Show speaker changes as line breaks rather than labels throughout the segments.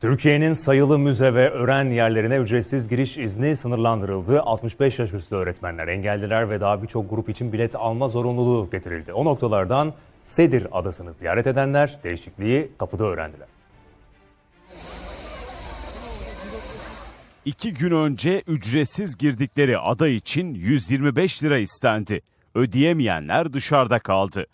Türkiye'nin sayılı müze ve öğren yerlerine ücretsiz giriş izni sınırlandırıldı. 65 yaş üstü öğretmenler, engelliler ve daha birçok grup için bilet alma zorunluluğu getirildi. O noktalardan Sedir Adası'nı ziyaret edenler değişikliği kapıda öğrendiler.
İki gün önce ücretsiz girdikleri ada için 125 lira istendi. Ödeyemeyenler dışarıda kaldı.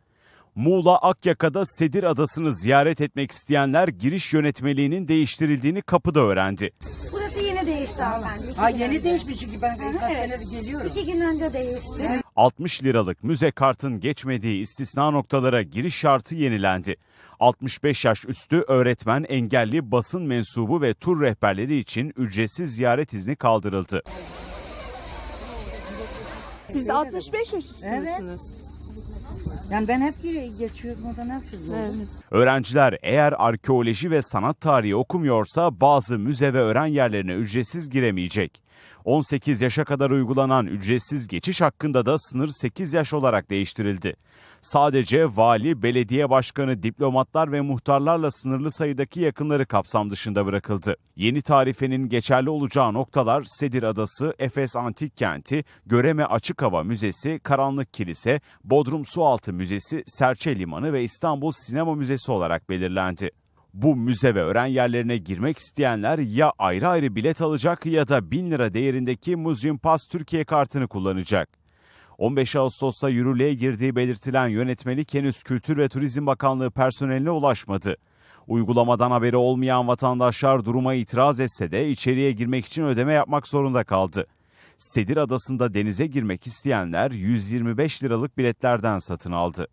Muğla Akyaka'da Sedir Adası'nı ziyaret etmek isteyenler giriş yönetmeliğinin değiştirildiğini kapıda öğrendi.
Burası yeni değişti hanımefendi.
Ha yeni değişmiş çünkü ben kaç
Evet.
senedir geliyorum.
İki gün önce değişti.
60 liralık müze kartın geçmediği istisna noktalara giriş şartı yenilendi. 65 yaş üstü öğretmen, engelli, basın mensubu ve tur rehberleri için ücretsiz ziyaret izni kaldırıldı.
Siz de 65 yaş
Evet. Yani ben hep ge- geçiyorum o da nasıl oldu?
Evet.
Öğrenciler eğer arkeoloji ve sanat tarihi okumuyorsa bazı müze ve öğren yerlerine ücretsiz giremeyecek. 18 yaşa kadar uygulanan ücretsiz geçiş hakkında da sınır 8 yaş olarak değiştirildi. Sadece vali, belediye başkanı, diplomatlar ve muhtarlarla sınırlı sayıdaki yakınları kapsam dışında bırakıldı. Yeni tarifenin geçerli olacağı noktalar Sedir Adası, Efes Antik Kenti, Göreme Açık Hava Müzesi, Karanlık Kilise, Bodrum Sualtı Müzesi, Serçe Limanı ve İstanbul Sinema Müzesi olarak belirlendi. Bu müze ve öğren yerlerine girmek isteyenler ya ayrı ayrı bilet alacak ya da 1000 lira değerindeki Museum Pass Türkiye kartını kullanacak. 15 Ağustos'ta yürürlüğe girdiği belirtilen yönetmelik henüz Kültür ve Turizm Bakanlığı personeline ulaşmadı. Uygulamadan haberi olmayan vatandaşlar duruma itiraz etse de içeriye girmek için ödeme yapmak zorunda kaldı. Sedir Adası'nda denize girmek isteyenler 125 liralık biletlerden satın aldı.